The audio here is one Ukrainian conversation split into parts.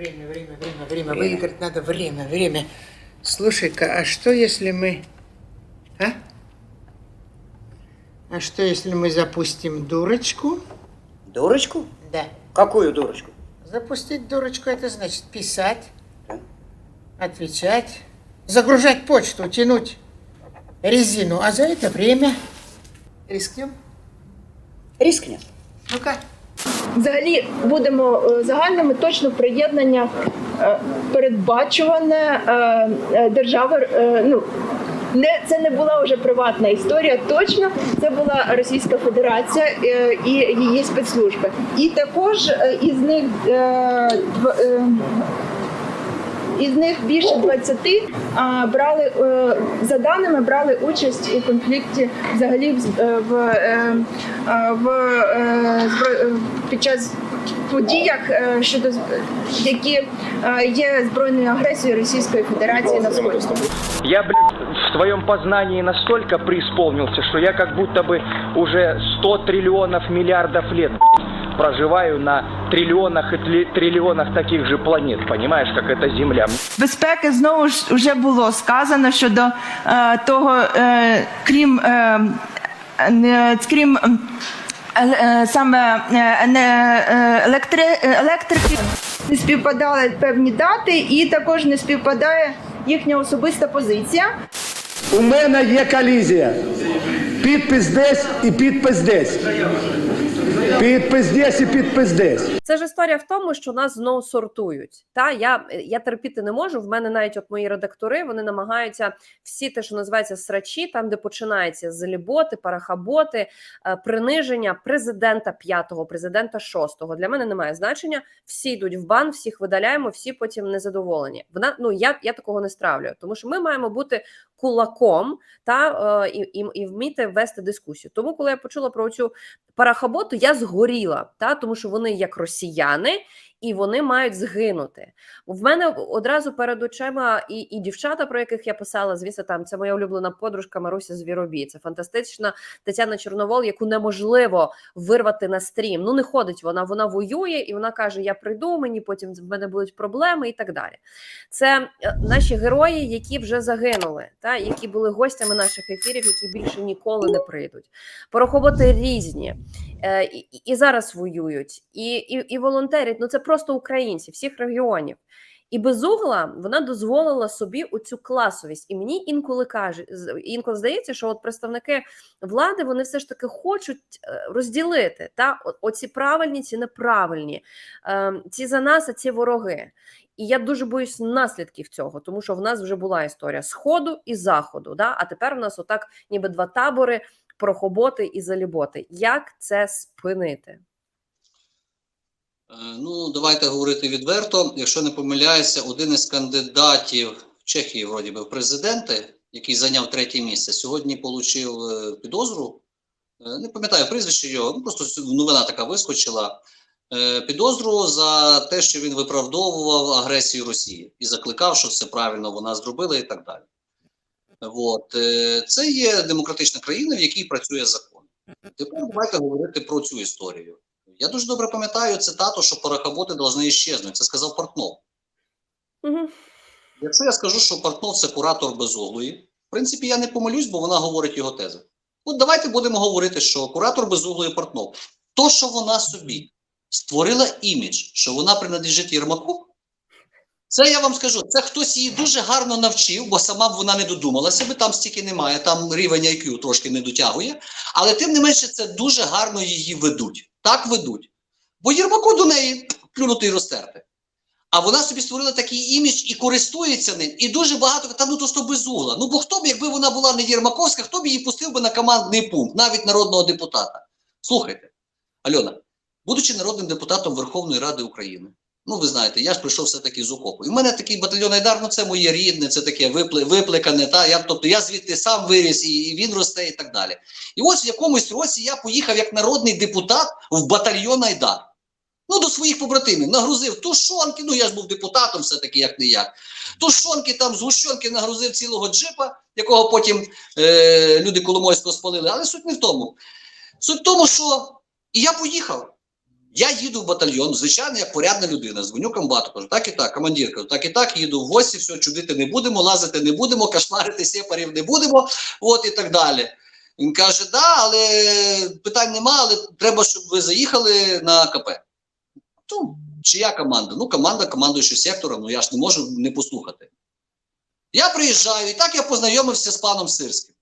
время, время, время, время. Выиграть надо время, время. Слушай-ка, а что если мы... А? А что если мы запустим дурочку? Дурочку? Да. Какую дурочку? Запустить дурочку это значит писать, отвечать, загружать почту, тянуть резину. А за это время рискнем? Рискнем. Ну-ка. Взагалі будемо е, загальними точно приєднання е, передбачуване е, держави. Ну не це не була вже приватна історія. Точно це була Російська Федерація і її спецслужби. І також із них із них більше 20 а, брали е, за даними брали участь у конфлікті взагалі в, е, в, е, в під час подіях щодо з- які є збройною агресією Російської Федерації на сході. Я, блядь, в своем познании настолько преисполнился, что я как будто бы уже 100 триллионов миллиардов лет проживаю на триллионах и тли- триллионах таких же планет, понимаешь, как эта Земля. безпеки знову ж вже було сказано щодо е, того, е, крім е, не- крім е, е, саме е, е, електри, електрики. Не співпадали певні дати, і також не співпадає їхня особиста позиція. У мене є колізія. Підпис десь і підпис десь. Підпис десь і підпис десь. Це ж історія в тому, що нас знову сортують. Та я, я терпіти не можу. В мене навіть от мої редактори вони намагаються всі те, що називається срачі, там де починається заліботи, парахаботи, е, приниження президента п'ятого, президента шостого. Для мене немає значення. Всі йдуть в бан, всіх видаляємо, всі потім незадоволені. Вона ну я, я такого не стравлю, тому що ми маємо бути кулаком та е, і, і, і вміти вести дискусію. Тому, коли я почула про цю парахаботу, я згоріла, та тому що вони як росіяни. І вони мають згинути. В мене одразу перед очима і, і дівчата, про яких я писала, звісно, там це моя улюблена подружка Маруся Звіробій. Це фантастична Тетяна Чорновол, яку неможливо вирвати на стрім. Ну не ходить вона, вона воює, і вона каже: Я прийду, мені потім в мене будуть проблеми і так далі. Це е, наші герої, які вже загинули, та які були гостями наших ефірів, які більше ніколи не прийдуть. Порохоботи різні е, і, і- зараз воюють, і, і, і волонтерять. Ну це просто українці всіх регіонів. І безугла вона дозволила собі оцю класовість. І мені інколи каже, інколи здається, що от представники влади вони все ж таки хочуть е, розділити та оці правильні, ці неправильні, е, ці за нас, а ці вороги. І я дуже боюсь наслідків цього, тому що в нас вже була історія сходу і заходу. Да? А тепер у нас отак, ніби два табори, прохоботи і заліботи. Як це спинити? Е, Ну, давайте говорити відверто. Якщо не помиляюся, один із кандидатів в Чехії, вроді би, в президенти, який зайняв третє місце, сьогодні отримав підозру. Е, Не пам'ятаю прізвище його, ну просто новина така вискочила. Е, Підозру за те, що він виправдовував агресію Росії і закликав, що це правильно вона зробила, і так далі. От. е, Це є демократична країна, в якій працює закон. Тепер давайте говорити про цю історію. Я дуже добре пам'ятаю цитату, що парахаботи повинні іщезнути. Це сказав Портнов. Угу. Якщо я скажу, що Портнов це куратор безуглої, в принципі, я не помилюсь, бо вона говорить його тези. От давайте будемо говорити, що куратор безуглої Портнов, то, що вона собі створила імідж, що вона принадлежить Єрмаку, це я вам скажу, це хтось її дуже гарно навчив, бо сама б вона не додумалася би, там стільки немає, там рівень IQ трошки не дотягує. Але тим не менше, це дуже гарно її ведуть. Так ведуть. Бо Єрмаку до неї плюнути і розтерти. А вона собі створила такий імідж і користується ним. І дуже багато та ну то що безугла. Ну бо хто б, якби вона була не Єрмаковська, хто б її пустив би на командний пункт, навіть народного депутата. Слухайте, Альона, будучи народним депутатом Верховної Ради України, ну ви знаєте, я ж прийшов все-таки з окопу. І в мене такий батальйон Айдар, ну це моє рідне, це таке випле, виплекане. Та я тобто я звідти сам виріс, і, він росте, і так далі. І ось в якомусь році я поїхав як народний депутат в батальйон Айдар. Ну, до своїх побратимів нагрузив тушонки. Ну я ж був депутатом, все-таки як не як. Тушонки там згущенки нагрузив цілого джипа, якого потім е, люди Коломойського спалили. Але суть не в тому. Суть в тому, що і я поїхав. Я їду в батальйон, звичайно, як порядна людина, дзвоню комбату, кажу, так і так, командир, кажу, так і так, їду в гості, все, чудити не будемо, лазити не будемо, кошмарити сепарів не будемо, от і так далі. Він каже, да, але питань нема, але треба, щоб ви заїхали на КП. Ну, чия команда? Ну, команда командуючого сектором, ну я ж не можу не послухати. Я приїжджаю, і так я познайомився з паном Сирським.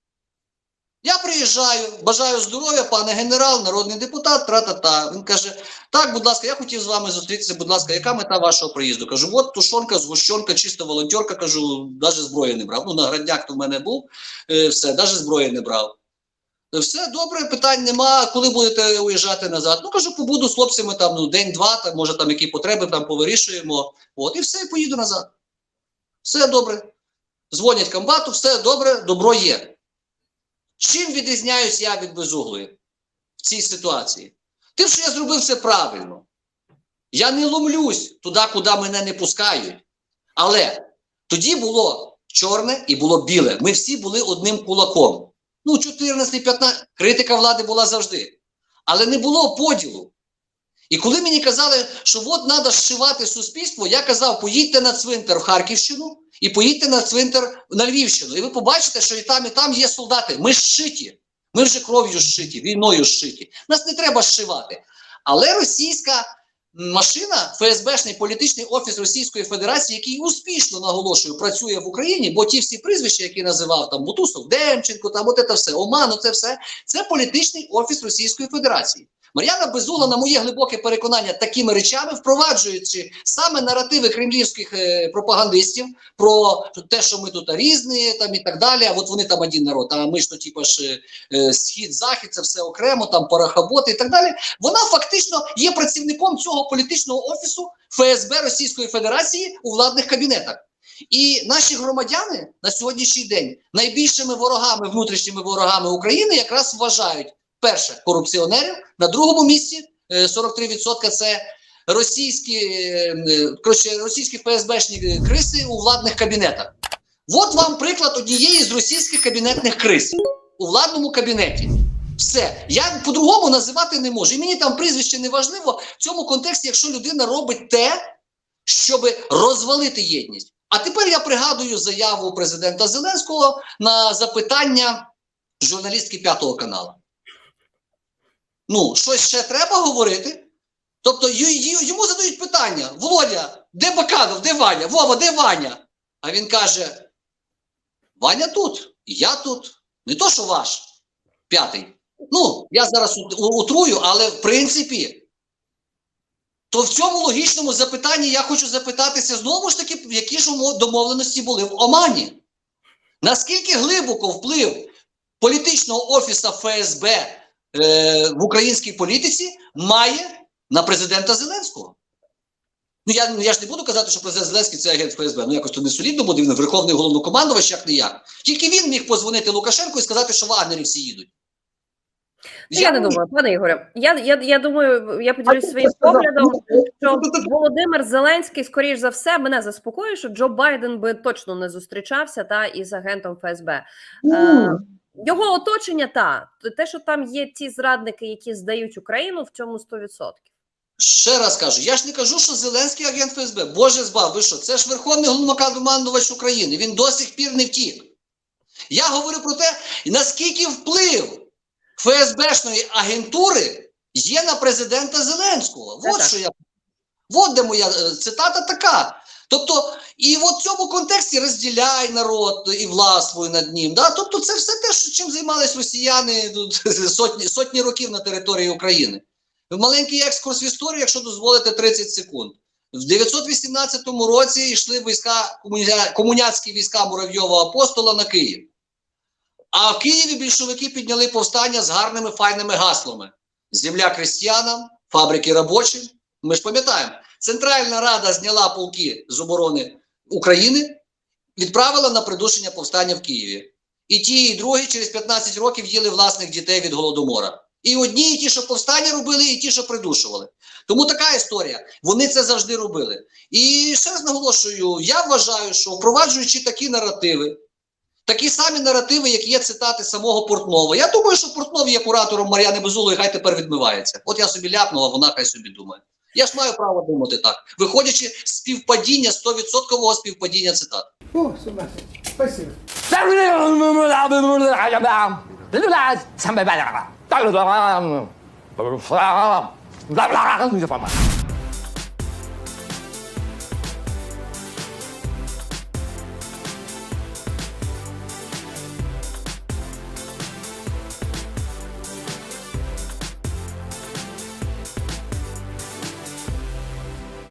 Я приїжджаю, бажаю здоров'я, пане генерал, народний депутат, тра-та-та. Він каже: так, будь ласка, я хотів з вами зустрітися. Будь ласка, яка мета вашого приїзду? Кажу, от тушонка, згущенка, чисто волонтерка. Кажу, навіть зброї не брав. Ну, наградняк то в мене був, е, все, навіть зброї не брав. Все добре, питань нема. Коли будете уїжджати назад? Ну кажу, побуду з хлопцями там ну, день-два, там може там які потреби там повирішуємо. От і все, і поїду назад. Все добре. Дзвонять комбату, все добре, добро є. Чим відрізняюсь я від безуглої в цій ситуації? Тим, що я зробив все правильно. Я не ломлюсь туди, куди мене не пускають. Але тоді було чорне і було біле. Ми всі були одним кулаком. Ну, 14-15, критика влади була завжди. Але не було поділу. І коли мені казали, що от треба зшивати суспільство, я казав, поїдьте на цвинтар в Харківщину і поїдьте на цвинтар на Львівщину. І ви побачите, що і там, і там є солдати. Ми зшиті. Ми вже кров'ю зшиті, війною зшиті. Нас не треба зшивати. Але російська машина, ФСБшний політичний офіс Російської Федерації, який успішно наголошую, працює в Україні, бо ті всі прізвища, які називав там Бутусов, Демченко, там от це все, Оману, це все, це політичний офіс Російської Федерації. Мар'яна Безугла, на моє глибоке переконання, такими речами, впроваджуючи саме наративи кремлівських е, пропагандистів про те, що ми тут різні, там і так далі. А от вони там один народ, а ми ж то, типу ж е, схід, захід, це все окремо, там парахаботи і так далі. Вона фактично є працівником цього політичного офісу ФСБ Російської Федерації у владних кабінетах. І наші громадяни на сьогоднішній день найбільшими ворогами, внутрішніми ворогами України якраз вважають перше корупціонерів, на другому місці е, 43% це російські, е, е, коротше, російські ФСБшні криси у владних кабінетах. От вам приклад однієї з російських кабінетних криз у владному кабінеті. Все, я по-другому називати не можу. І мені там прізвище не важливо в цьому контексті, якщо людина робить те, щоб розвалити єдність. А тепер я пригадую заяву президента Зеленського на запитання журналістки п'ятого каналу. Ну, щось ще треба говорити. Тобто йому задають питання: Володя, де Баканов, де Ваня? Вова, де Ваня? А він каже: Ваня тут, я тут. Не то, що ваш п'ятий. Ну, я зараз ут- утрую, але в принципі, то в цьому логічному запитанні я хочу запитатися знову ж таки, які ж домовленості були в Омані. Наскільки глибоко вплив політичного офісу ФСБ е, в українській політиці має на президента Зеленського? Ну, я, ну, я ж не буду казати, що президент Зеленський це агент ФСБ. Ну якось то не солідно буде, він верховний головнокомандувач, як не як. Тільки він міг позвонити Лукашенку і сказати, що вагнерівці їдуть. Ну, Я не думаю, пане Ігоре. Я, я, я думаю, я поділюсь своїм поглядом, що Володимир Зеленський, скоріш за все, мене заспокоює, що Джо Байден би точно не зустрічався та із агентом ФСБ. Е, його оточення та те, що там є ті зрадники, які здають Україну, в цьому 100%. Ще раз кажу, я ж не кажу, що Зеленський агент ФСБ. Боже збав, ви що? Це ж верховний головнокомандувач України. Він до сих пір не втік. Я говорю про те, наскільки вплив ФСБшної агентури є на президента Зеленського. От що я. От де моя е, цитата така. Тобто, і в цьому контексті розділяй народ і властвуй над ним. Да? Тобто, це все те, що чим займались росіяни тут, сотні, сотні років на території України. Маленький екскурс в історію, якщо дозволите 30 секунд. В 918 році йшли війська комуня- комуняцькі війська Муравйова апостола на Київ. А в Києві більшовики підняли повстання з гарними файними гаслами: земля крестьянам, фабрики робочим. Ми ж пам'ятаємо, Центральна Рада зняла полки з оборони України, відправила на придушення повстання в Києві. І ті, і другі через 15 років їли власних дітей від голодомора. І одні, і ті, що повстання робили, і ті, що придушували. Тому така історія. Вони це завжди робили. І ще раз наголошую: я вважаю, що впроваджуючи такі наративи, такі самі наративи, як є цитати самого Портнова. Я думаю, що Портнов є куратором Мар'яни Безулої, хай тепер відмивається. От я собі ляпнула, вона хай собі думає. Я ж маю право думати так, виходячи з співпадіння, 100% співпадіння цитат. Спасибо.